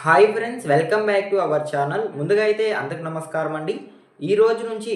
Hi friends welcome back to our channel. ముందుగా అయితే అందరికి నమస్కారం అండి. ఈ రోజు నుంచి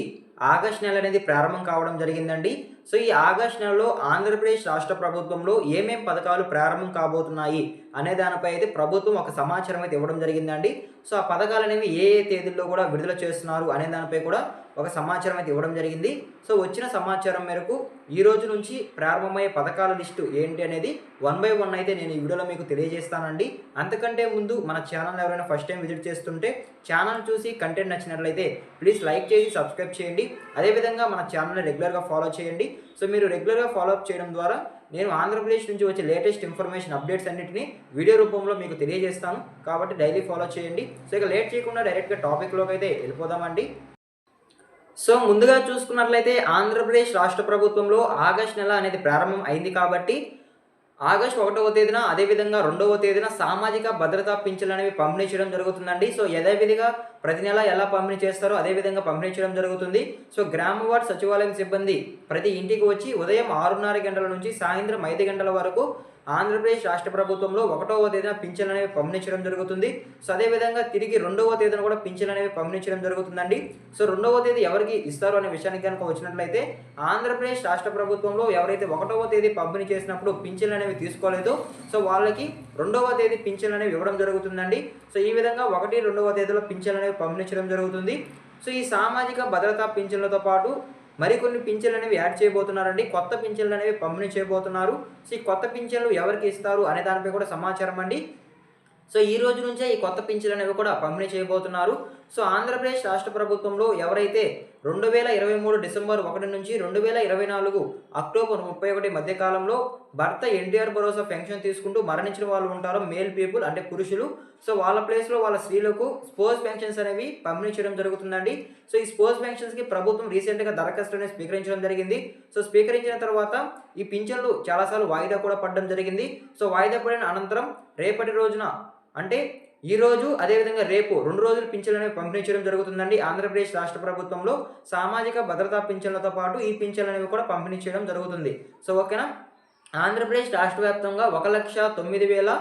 ఆగస్ట్ నెల అనేది ప్రారంభం కావడం జరిగిందండి. సో ఈ ఆగస్ట్ నెలలో ఆంధ్రప్రదేశ్ రాష్ట్ర ప్రభుత్వంలో ఏమేం పథకాలు ప్రారంభం కాబోతున్నాయి అనే దానిపై అయితే ప్రభుత్వం ఒక సమాచారం అయితే ఇవ్వడం జరిగిందండి. సో ఆ పథకాలు అనేవి ఏ ఏ తేదీల్లో కూడా విడుదల చేస్తున్నారు అనే దానిపై కూడా ఒక సమాచారం అయితే ఇవ్వడం జరిగింది. సో వచ్చిన సమాచారం మేరకు ఈ రోజు నుంచి ప్రారంభమయ్యే పథకాల లిస్టు ఏంటి అనేది వన్ బై వన్ అయితే నేను ఈ వీడియోలో మీకు తెలియజేస్తానండి. అంతకంటే ముందు మన ఛానల్ ఎవరైనా ఫస్ట్ టైం విజిట్ చేస్తుంటే ఛానల్ చూసి కంటెంట్ నచ్చినట్లయితే ప్లీజ్ లైక్ చేసి సబ్స్క్రైబ్ చేయండి. అదేవిధంగా మన ఛానల్ని రెగ్యులర్గా ఫాలో చేయండి. సో మీరు రెగ్యులర్గా ఫాలో అప్ చేయడం ద్వారా నేను ఆంధ్రప్రదేశ్ నుంచి వచ్చే లేటెస్ట్ ఇన్ఫర్మేషన్ అప్డేట్స్ అన్నింటినీ వీడియో రూపంలో మీకు తెలియజేస్తాను. కాబట్టి డైలీ ఫాలో చేయండి. సో ఇక లేట్ చేయకుండా డైరెక్ట్గా టాపిక్లోకి అయితే వెళ్ళిపోదామండి. సో ముందుగా చూసుకున్నట్లయితే ఆంధ్రప్రదేశ్ రాష్ట్ర ప్రభుత్వంలో ఆగస్ట్ నెల అనేది ప్రారంభం అయింది కాబట్టి ఆగస్ట్ ఒకటవ తేదీన అదేవిధంగా రెండవ తేదీన సామాజిక భద్రతా పింఛన్లు అనేవి పంపిణీ చేయడం జరుగుతుందండి. సో యథావిధిగా ప్రతి నెల ఎలా పంపిణీ చేస్తారో అదే విధంగా పంపిణీ చేయడం జరుగుతుంది. సో గ్రామ వార్డ్ సచివాలయం సిబ్బంది ప్రతి ఇంటికి వచ్చి ఉదయం ఆరున్నర గంటల నుంచి సాయంత్రం ఐదు గంటల వరకు ఆంధ్రప్రదేశ్ రాష్ట్ర ప్రభుత్వంలో ఒకటవ తేదీన పింఛన్ అనేవి పంపించడం జరుగుతుంది. సో అదేవిధంగా తిరిగి రెండవ తేదీన కూడా పింఛన్లు అనేవి పంపించడం జరుగుతుందండి. సో రెండవ తేదీ ఎవరికి ఇస్తారు అనే విషయానికి కనుక వచ్చినట్లయితే ఆంధ్రప్రదేశ్ రాష్ట్ర ప్రభుత్వంలో ఎవరైతే ఒకటవ తేదీ పంపిణీ చేసినప్పుడు పింఛన్లు అనేవి తీసుకోలేదు. సో వాళ్ళకి రెండవ తేదీ పింఛన్లు అనేవి ఇవ్వడం జరుగుతుందండి. సో ఈ విధంగా ఒకటి రెండవ తేదీలో పింఛన్లు అనేవి పంపించడం జరుగుతుంది. సో ఈ సామాజిక భద్రతా పింఛన్లతో పాటు మరికొన్ని పింఛన్లు అనేవి యాడ్ చేయబోతున్నారండి. కొత్త పింఛన్లు అనేవి పంపిణీ చేయబోతున్నారు. సో ఈ కొత్త పింఛన్లు ఎవరికి ఇస్తారు అనే దానిపై కూడా సమాచారం అండి. సో ఈ రోజు నుంచే ఈ కొత్త పింఛన్లు అనేవి కూడా పంపిణీ చేయబోతున్నారు. సో ఆంధ్రప్రదేశ్ రాష్ట్ర ప్రభుత్వంలో ఎవరైతే రెండు వేల ఇరవై మూడు డిసెంబర్ ఒకటి నుంచి రెండు వేల ఇరవై నాలుగు అక్టోబర్ ముప్పై ఒకటి మధ్య కాలంలో భర్త ఎన్టీఆర్ భరోసా పెన్షన్ తీసుకుంటూ మరణించిన వాళ్ళు ఉంటారో మేల్ పీపుల్ అంటే పురుషులు సో వాళ్ళ ప్లేస్లో వాళ్ళ స్త్రీలకు స్పోర్ట్స్ పెన్షన్స్ అనేవి పంపిణీ చేయడం జరుగుతుందండి. సో ఈ స్పోర్ట్స్ పెన్షన్స్కి ప్రభుత్వం రీసెంట్గా దరఖాస్తు అనేది స్వీకరించడం జరిగింది. సో స్వీకరించిన తర్వాత ఈ పింఛన్లు చాలాసార్లు వాయిదా కూడా పడడం జరిగింది. సో వాయిదా పడిన అనంతరం రేపటి రోజున అంటే ఈ రోజు అదేవిధంగా రేపు రెండు రోజులు పింఛన్లు పంపిణీ చేయడం జరుగుతుందండి. ఆంధ్రప్రదేశ్ రాష్ట్ర ప్రభుత్వంలో సామాజిక భద్రతా పింఛన్లతో పాటు ఈ పింఛన్లు అనేవి కూడా పంపిణీ చేయడం జరుగుతుంది. సో ఓకేనా? ఆంధ్రప్రదేశ్ రాష్ట్ర వ్యాప్తంగా ఒక లక్ష తొమ్మిది వేల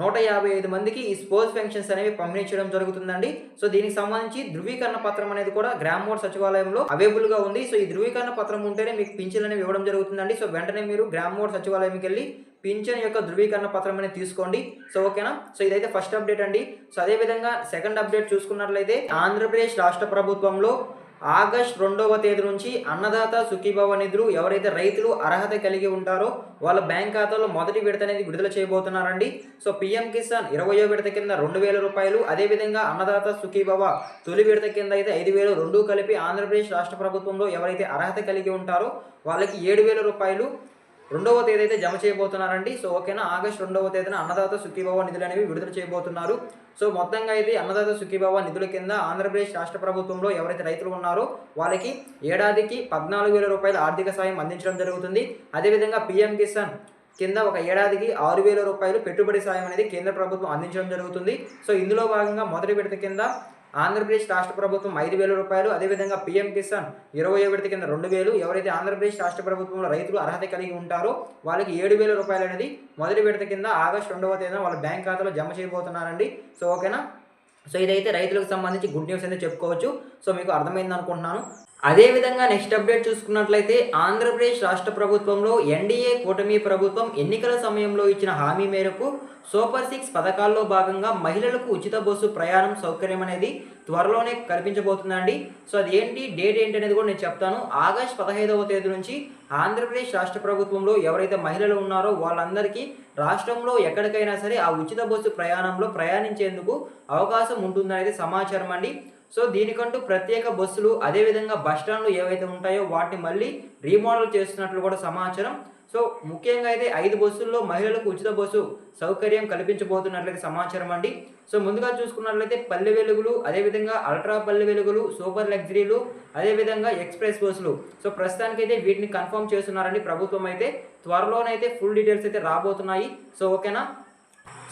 నూట యాభై ఐదు మందికి ఈ స్పోర్ట్స్ పెన్షన్స్ అనేవి పంపిణీ చేయడం జరుగుతుందండి. సో దీనికి సంబంధించి ధృవీకరణ పత్రం అనేది కూడా గ్రామ సచివాలయంలో అవైలబుల్గా ఉంది. సో ఈ ధృవీకరణ పత్రం ఉంటేనే మీకు పింఛన్లు అనేవి ఇవ్వడం జరుగుతుందండి. సో వెంటనే మీరు గ్రామ సచివాలయంకి వెళ్ళి పింఛన్ యొక్క ధృవీకరణ పత్రం అనేది తీసుకోండి. సో ఓకేనా? సో ఇదైతే ఫస్ట్ అప్డేట్ అండి. సో అదే విధంగా సెకండ్ అప్డేట్ చూసుకున్నట్లయితే ఆంధ్రప్రదేశ్ రాష్ట్ర ప్రభుత్వంలో ఆగస్ట్ రెండవ తేదీ నుంచి అన్నదాత సుఖీభవ నిధులు ఎవరైతే రైతులు అర్హత కలిగి ఉంటారో వాళ్ళ బ్యాంక్ ఖాతాలో మొదటి విడత అనేది విడుదల చేయబోతున్నారండి. సో పిఎం కిసాన్ ఇరవయో విడత కింద రెండు వేల రూపాయలు అదేవిధంగా అన్నదాత సుఖీభవ తొలి విడత కింద అయితే ఐదు వేలు రెండు కలిపి ఆంధ్రప్రదేశ్ రాష్ట్ర ప్రభుత్వంలో ఎవరైతే అర్హత కలిగి ఉంటారో వాళ్ళకి ఏడు వేల రూపాయలు రెండవ తేదీ అయితే జమ చేయబోతున్నారండి. సో ఓకేనా ఆగస్ట్ రెండవ తేదీన అన్నదాత సుఖీభవ నిధులు అనేవి విడుదల చేయబోతున్నారు. సో మొత్తంగా అయితే అన్నదాత సుఖీభవ నిధుల కింద ఆంధ్రప్రదేశ్ రాష్ట్ర ప్రభుత్వంలో ఎవరైతే రైతులు ఉన్నారో వాళ్ళకి ఏడాదికి పద్నాలుగు వేల రూపాయల ఆర్థిక సాయం అందించడం జరుగుతుంది. అదేవిధంగా పిఎం కిసాన్ కింద ఒక ఏడాదికి ఆరు వేల రూపాయలు పెట్టుబడి సాయం అనేది కేంద్ర ప్రభుత్వం అందించడం జరుగుతుంది. సో ఇందులో భాగంగా మొదటి విడత కింద ఆంధ్రప్రదేశ్ రాష్ట్ర ప్రభుత్వం ఐదు వేల రూపాయలు అదేవిధంగా పీఎం కిసాన్ ఇరవై ఒకటి కింద రెండు వేలు. ఎవరైతే ఆంధ్రప్రదేశ్ రాష్ట్ర ప్రభుత్వంలో రైతులు అర్హత కలిగి ఉంటారో వాళ్ళకి ఏడు వేల రూపాయలు అనేది మొదటి విడత కింద ఆగస్ట్ రెండవ తేదీన వాళ్ళ బ్యాంక్ ఖాతాలో జమ చేయబోతున్నారండి. సో ఓకేనా? సో ఇదైతే రైతులకు సంబంధించి గుడ్ న్యూస్ అనేది చెప్పుకోవచ్చు. సో మీకు అర్థమైంది అనుకుంటున్నాను అదేవిధంగా నెక్స్ట్ అప్డేట్ చూసుకున్నట్లయితే ఆంధ్రప్రదేశ్ రాష్ట్ర ప్రభుత్వంలో ఎన్డీఏ కూటమి ప్రభుత్వం ఎన్నికల సమయంలో ఇచ్చిన హామీ మేరకు సూపర్ సిక్స్ పథకాల్లో భాగంగా మహిళలకు ఉచిత బస్సు ప్రయాణం సౌకర్యం అనేది త్వరలోనే కల్పించబోతుందండి. సో అది ఏంటి డేట్ ఏంటి అనేది కూడా నేను చెప్తాను. ఆగస్ట్ పదహైదవ తేదీ నుంచి ఆంధ్రప్రదేశ్ రాష్ట్ర ప్రభుత్వంలో ఎవరైతే మహిళలు ఉన్నారో వాళ్ళందరికీ రాష్ట్రంలో ఎక్కడికైనా సరే ఆ ఉచిత బస్సు ప్రయాణంలో ప్రయాణించేందుకు అవకాశం ఉంటుందనేది సమాచారం అండి. సో దీనికంటూ ప్రత్యేక బస్సులు అదేవిధంగా బస్ స్టాండ్లు ఏవైతే ఉంటాయో వాటిని మళ్ళీ రీమోడల్ చేస్తున్నట్లు కూడా సమాచారం. సో ముఖ్యంగా అయితే ఐదు బస్సుల్లో మహిళలకు ఉచిత బస్సు సౌకర్యం కల్పించబోతున్నట్లయితే సమాచారం అండి. సో ముందుగా చూసుకున్నట్లయితే పల్లె వెలుగులు అదేవిధంగా అల్ట్రా పల్లె వెలుగులు సూపర్ లగ్జరీలు అదేవిధంగా ఎక్స్ప్రెస్ బస్సులు. సో ప్రస్తుతానికైతే వీటిని కన్ఫర్మ్ చేస్తున్నారండి. ప్రభుత్వం అయితే త్వరలోనైతే ఫుల్ డీటెయిల్స్ అయితే రాబోతున్నాయి. సో ఓకేనా?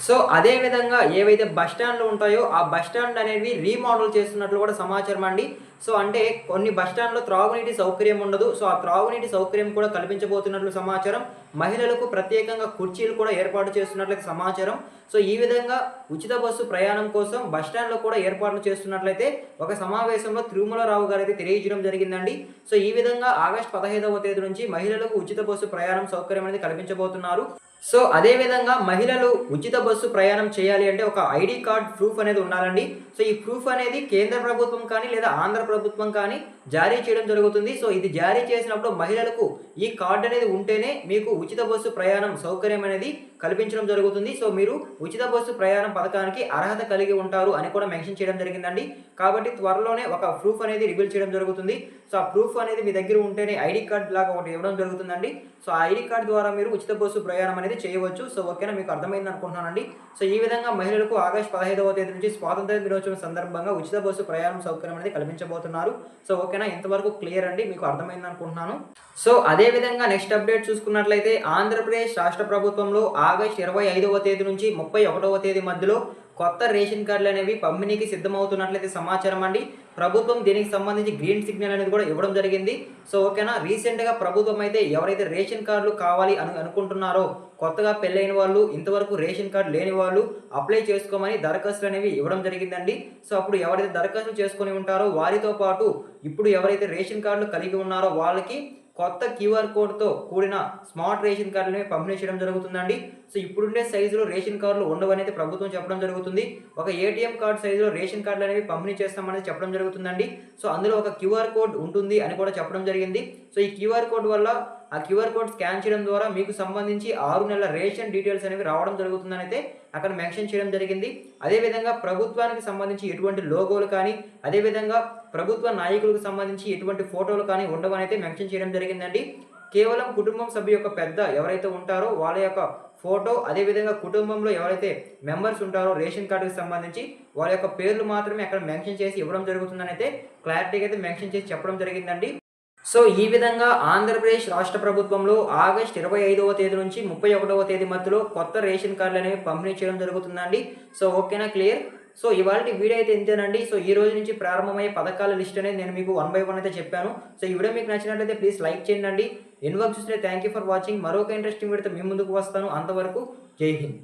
సో అదే విధంగా ఏవైతే బస్ స్టాండ్లు ఉంటాయో ఆ బస్ స్టాండ్ అనేవి రీమోడల్ చేస్తున్నట్లు కూడా సమాచారం అండి. సో అంటే కొన్ని బస్ స్టాండ్లో త్రాగునీటి సౌకర్యం ఉండదు. సో ఆ త్రాగునీటి సౌకర్యం కూడా కల్పించబోతున్నట్లు సమాచారం. మహిళలకు ప్రత్యేకంగా కుర్చీలు కూడా ఏర్పాటు చేస్తున్నట్లయితే సమాచారం. సో ఈ విధంగా ఉచిత బస్సు ప్రయాణం కోసం బస్ స్టాండ్లో కూడా ఏర్పాట్లు చేస్తున్నట్లయితే ఒక సమావేశంలో తిరుమలరావు గారు అయితే తెలియజేయడం జరిగిందండి. సో ఈ విధంగా ఆగస్టు పదహైదవ తేదీ నుంచి మహిళలకు ఉచిత బస్సు ప్రయాణం సౌకర్యం అనేది కల్పించబోతున్నారు. సో అదేవిధంగా మహిళలు ఉచిత బస్సు ప్రయాణం చేయాలి అంటే ఒక ఐడి కార్డ్ ప్రూఫ్ అనేది ఉండాలండి. సో ఈ ప్రూఫ్ అనేది కేంద్ర ప్రభుత్వం కానీ లేదా ఆంధ్ర ప్రభుత్వం కానీ జారీ చేయడం జరుగుతుంది. సో ఇది జారీ చేసినప్పుడు మహిళలకు ఈ కార్డు అనేది ఉంటేనే మీకు ఉచిత బస్సు ప్రయాణం సౌకర్యం అనేది కల్పించడం జరుగుతుంది. సో మీరు ఉచిత బస్సు ప్రయాణం పథకానికి అర్హత కలిగి ఉంటారు అని కూడా మెన్షన్ చేయడం జరిగిందండి. కాబట్టి త్వరలోనే ఒక ప్రూఫ్ అనేది రివీల్ చేయడం జరుగుతుంది. సో ఆ ప్రూఫ్ అనేది మీ దగ్గర ఉంటేనే ఐడి కార్డ్ లాగా ఒకటి ఇవ్వడం జరుగుతుందండి. సో ఆ ఐడి కార్డ్ ద్వారా మీరు ఉచిత బస్సు ప్రయాణం అనేది చేయవచ్చు. సో ఓకేనా మీకు అర్థమైంది అనుకుంటున్నానండి. సో ఈ విధంగా మహిళలకు ఆగస్టు పదహైదవ తేదీ నుంచి స్వాతంత్ర దినోత్సవం సందర్భంగా ఉచిత బస్సు ప్రయాణం సౌకర్యం అనేది కల్పించబోతున్నారు. సో ఓకే ఓకేనా? ఇంతవరకు క్లియర్ అండి మీకు అర్థమైంది అనుకుంటున్నాను. సో అదే విధంగా నెక్స్ట్ అప్డేట్ చూసుకున్నట్లయితే ఆంధ్రప్రదేశ్ రాష్ట్ర ప్రభుత్వంలో ఆగస్ట్ ఇరవై ఐదవ తేదీ నుంచి ముప్పై ఒకటవ తేదీ మధ్యలో కొత్త రేషన్ కార్డులు అనేవి పంపిణీకి సిద్ధమవుతున్నట్లయితే సమాచారం అండి. ప్రభుత్వం దీనికి సంబంధించి గ్రీన్ సిగ్నల్ అనేది కూడా ఇవ్వడం జరిగింది. సో ఓకేనా? రీసెంట్గా ప్రభుత్వం అయితే ఎవరైతే రేషన్ కార్డులు కావాలి అని అనుకుంటున్నారో కొత్తగా పెళ్ళైన వాళ్ళు ఇంతవరకు రేషన్ కార్డు లేని వాళ్ళు అప్లై చేసుకోమని దరఖాస్తులు అనేవి ఇవ్వడం జరిగిందండి. సో అప్పుడు ఎవరైతే దరఖాస్తులు చేసుకొని ఉంటారో వారితో పాటు ఇప్పుడు ఎవరైతే రేషన్ కార్డులు కలిగి ఉన్నారో వాళ్ళకి కొత్త క్యూఆర్ కోడ్తో కూడిన స్మార్ట్ రేషన్ కార్డులని పంపిణీ చేయడం జరుగుతుందండి. సో ఇప్పుడుండే సైజులో రేషన్ కార్డులు ఉండవనేది ప్రభుత్వం చెప్పడం జరుగుతుంది. ఒక ఏటీఎం కార్డు సైజులో రేషన్ కార్డులు అనేవి పంపిణీ చేస్తామనేది చెప్పడం జరుగుతుందండి. సో అందులో ఒక క్యూఆర్ కోడ్ ఉంటుంది అని కూడా చెప్పడం జరిగింది. సో ఈ క్యూఆర్ కోడ్ వల్ల ఆ క్యూఆర్ కోడ్ స్కాన్ చేయడం ద్వారా మీకు సంబంధించి ఆరు నెలల రేషన్ డీటెయిల్స్ అనేవి రావడం జరుగుతుందని అయితే అక్కడ మెన్షన్ చేయడం జరిగింది. అదేవిధంగా ప్రభుత్వానికి సంబంధించి ఎటువంటి లోగోలు కానీ అదేవిధంగా ప్రభుత్వ నాయకులకు సంబంధించి ఎటువంటి ఫోటోలు కానీ ఉండవని అయితే మెన్షన్ చేయడం జరిగిందండి. కేవలం కుటుంబం సభ్యు యొక్క పెద్ద ఎవరైతే ఉంటారో వాళ్ళ యొక్క ఫోటో అదేవిధంగా కుటుంబంలో ఎవరైతే మెంబర్స్ ఉంటారో రేషన్ కార్డుకి సంబంధించి వాళ్ళ యొక్క పేర్లు మాత్రమే అక్కడ మెన్షన్ చేసి ఇవ్వడం జరుగుతుందని అయితే క్లారిటీగా అయితే మెన్షన్ చేసి చెప్పడం జరిగిందండి. సో ఈ విధంగా ఆంధ్రప్రదేశ్ రాష్ట్ర ప్రభుత్వంలో ఆగస్ట్ ఇరవై ఐదవ తేదీ నుంచి ముప్పై ఒకటవ తేదీ మధ్యలో కొత్త రేషన్ కార్డులు అనేవి పంపిణీ చేయడం జరుగుతుందండి. సో ఓకేనా క్లియర్? సో ఇవాళ వీడియో అయితే ఇంతేనండి. సో ఈ రోజు నుంచి ప్రారంభమయ్యే పథకాల లిస్ట్ అనేది నేను మీకు వన్ బై వన్ అయితే చెప్పాను. సో ఈ వీడియో మీకు నచ్చినట్లయితే ప్లీజ్ లైక్ చేయండి. ఇన్వర్క్ చూస్తే థ్యాంక్ యూ ఫర్ వాచింగ్. మరొక ఇంట్రెస్టింగ్ వీడియోతో మీ ముందుకు వస్తాను. అంతవరకు జై హింద్.